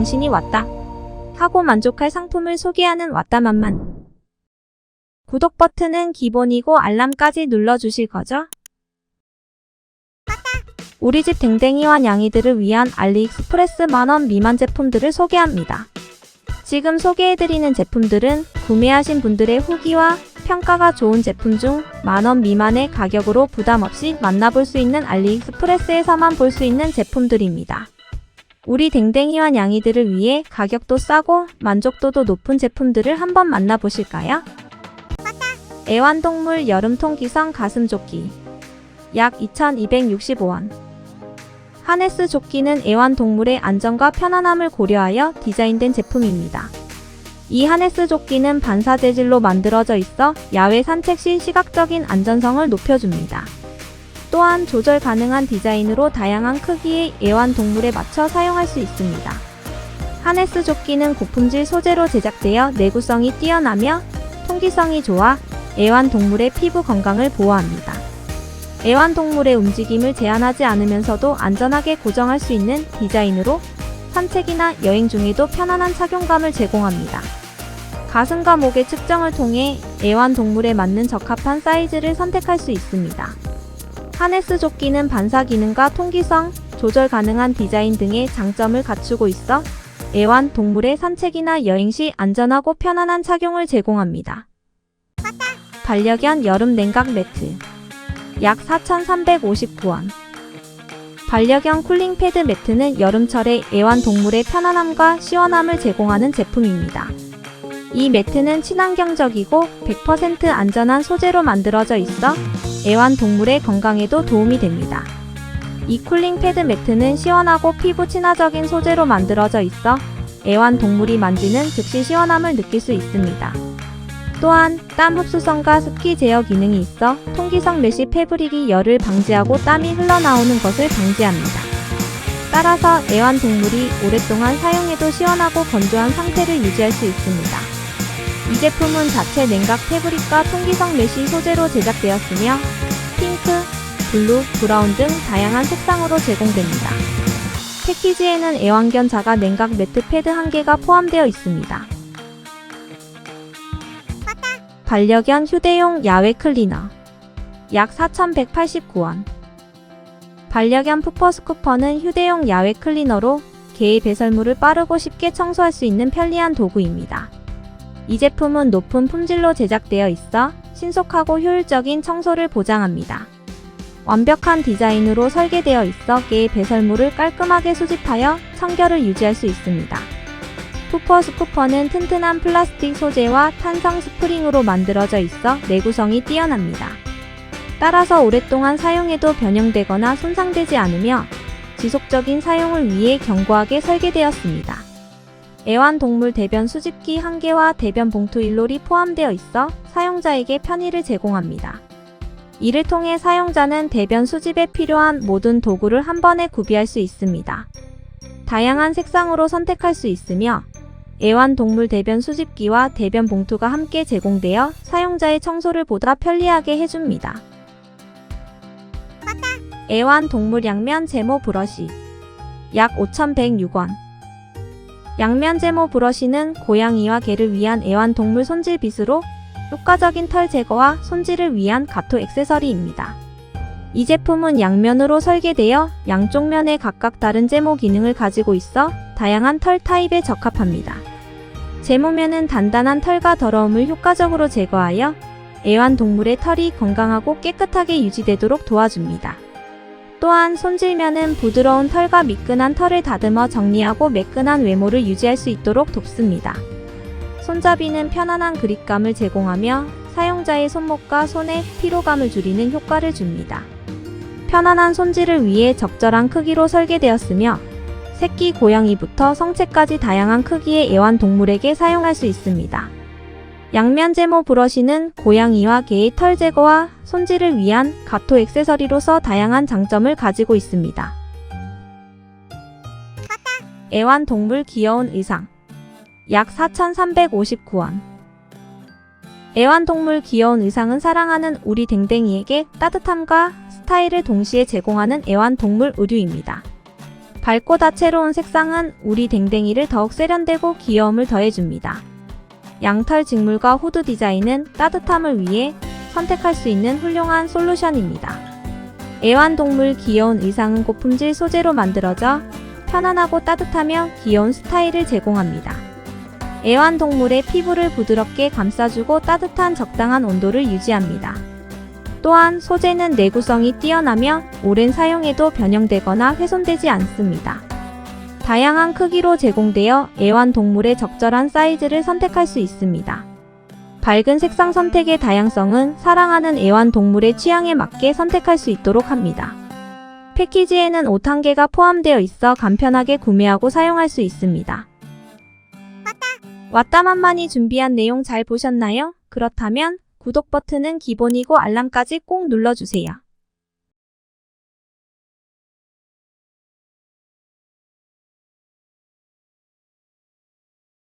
당신이 왔다. 하고 만족할 상품을 소개하는 왔다만만. 구독 버튼은 기본이고 알람까지 눌러주실 거죠? 우리 집 댕댕이와 냥이들을 위한 알리익스프레스 만원 미만 제품들을 소개합니다. 지금 소개해드리는 제품들은 구매하신 분들의 후기와 평가가 좋은 제품 중 만원 미만의 가격으로 부담 없이 만나볼 수 있는 알리익스프레스에서만 볼 수 있는 제품들입니다. 우리 댕댕이와 냥이들을 위해 가격도 싸고 만족도도 높은 제품들을 한번 만나보실까요? 애완동물 여름통 기성 가슴조끼 약 2,265원 하네스 조끼는 애완동물의 안전과 편안함을 고려하여 디자인된 제품입니다. 이 하네스 조끼는 반사 재질로 만들어져 있어 야외 산책 시 시각적인 안전성을 높여줍니다. 또한 조절 가능한 디자인으로 다양한 크기의 애완동물에 맞춰 사용할 수 있습니다. 하네스 조끼는 고품질 소재로 제작되어 내구성이 뛰어나며 통기성이 좋아 애완동물의 피부 건강을 보호합니다. 애완동물의 움직임을 제한하지 않으면서도 안전하게 고정할 수 있는 디자인으로 산책이나 여행 중에도 편안한 착용감을 제공합니다. 가슴과 목의 측정을 통해 애완동물에 맞는 적합한 사이즈를 선택할 수 있습니다. 하네스 조끼는 반사 기능과 통기성, 조절 가능한 디자인 등의 장점을 갖추고 있어 애완 동물의 산책이나 여행 시 안전하고 편안한 착용을 제공합니다. 반려견 여름 냉각 매트 약 4,359원 반려견 쿨링 패드 매트는 여름철에 애완 동물의 편안함과 시원함을 제공하는 제품입니다. 이 매트는 친환경적이고 100% 안전한 소재로 만들어져 있어 애완동물의 건강에도 도움이 됩니다. 이 쿨링 패드 매트는 시원하고 피부 친화적인 소재로 만들어져 있어 애완동물이 만지는 즉시 시원함을 느낄 수 있습니다. 또한 땀 흡수성과 습기 제어 기능이 있어 통기성 메쉬 패브릭이 열을 방지하고 땀이 흘러나오는 것을 방지합니다. 따라서 애완동물이 오랫동안 사용해도 시원하고 건조한 상태를 유지할 수 있습니다. 이 제품은 자체 냉각 패브릭과 통기성 메쉬 소재로 제작되었으며 핑크, 블루, 브라운 등 다양한 색상으로 제공됩니다. 패키지에는 애완견 자가 냉각 매트 패드 1개가 포함되어 있습니다. 반려견 휴대용 야외 클리너 약 4,189원 반려견 푸퍼 스쿠퍼는 휴대용 야외 클리너로 개의 배설물을 빠르고 쉽게 청소할 수 있는 편리한 도구입니다. 이 제품은 높은 품질로 제작되어 있어 신속하고 효율적인 청소를 보장합니다. 완벽한 디자인으로 설계되어 있어 개의 배설물을 깔끔하게 수집하여 청결을 유지할 수 있습니다. 푸퍼 스쿠퍼는 튼튼한 플라스틱 소재와 탄성 스프링으로 만들어져 있어 내구성이 뛰어납니다. 따라서 오랫동안 사용해도 변형되거나 손상되지 않으며 지속적인 사용을 위해 견고하게 설계되었습니다. 애완동물 대변 수집기 1개와 대변 봉투 1롤이 포함되어 있어 사용자에게 편의를 제공합니다. 이를 통해 사용자는 대변 수집에 필요한 모든 도구를 한 번에 구비할 수 있습니다. 다양한 색상으로 선택할 수 있으며 애완동물 대변 수집기와 대변 봉투가 함께 제공되어 사용자의 청소를 보다 편리하게 해줍니다. 애완동물 양면 제모 브러쉬 약 5,106원 양면 제모 브러쉬는 고양이와 개를 위한 애완동물 손질 빗으로 효과적인 털 제거와 손질을 위한 가토 액세서리입니다. 이 제품은 양면으로 설계되어 양쪽 면에 각각 다른 제모 기능을 가지고 있어 다양한 털 타입에 적합합니다. 제모면은 단단한 털과 더러움을 효과적으로 제거하여 애완동물의 털이 건강하고 깨끗하게 유지되도록 도와줍니다. 또한 손질면은 부드러운 털과 미끈한 털을 다듬어 정리하고 매끈한 외모를 유지할 수 있도록 돕습니다. 손잡이는 편안한 그립감을 제공하며 사용자의 손목과 손의 피로감을 줄이는 효과를 줍니다. 편안한 손질을 위해 적절한 크기로 설계되었으며 새끼 고양이부터 성체까지 다양한 크기의 애완동물에게 사용할 수 있습니다. 양면 제모 브러쉬는 고양이와 개의 털 제거와 손질을 위한 가토 액세서리로서 다양한 장점을 가지고 있습니다. 애완동물 귀여운 의상 약 4,359원 애완동물 귀여운 의상은 사랑하는 우리 댕댕이에게 따뜻함과 스타일을 동시에 제공하는 애완동물 의류입니다. 밝고 다채로운 색상은 우리 댕댕이를 더욱 세련되고 귀여움을 더해줍니다. 양털 직물과 후드 디자인은 따뜻함을 위해 선택할 수 있는 훌륭한 솔루션입니다. 애완동물 귀여운 의상은 고품질 소재로 만들어져 편안하고 따뜻하며 귀여운 스타일을 제공합니다. 애완동물의 피부를 부드럽게 감싸주고 따뜻한 적당한 온도를 유지합니다. 또한 소재는 내구성이 뛰어나며 오랜 사용에도 변형되거나 훼손되지 않습니다. 다양한 크기로 제공되어 애완동물의 적절한 사이즈를 선택할 수 있습니다. 밝은 색상 선택의 다양성은 사랑하는 애완동물의 취향에 맞게 선택할 수 있도록 합니다. 패키지에는 옷 한 개가 포함되어 있어 간편하게 구매하고 사용할 수 있습니다. 왔다만만이 준비한 내용 잘 보셨나요? 그렇다면 구독 버튼은 기본이고 알람까지 꼭 눌러주세요.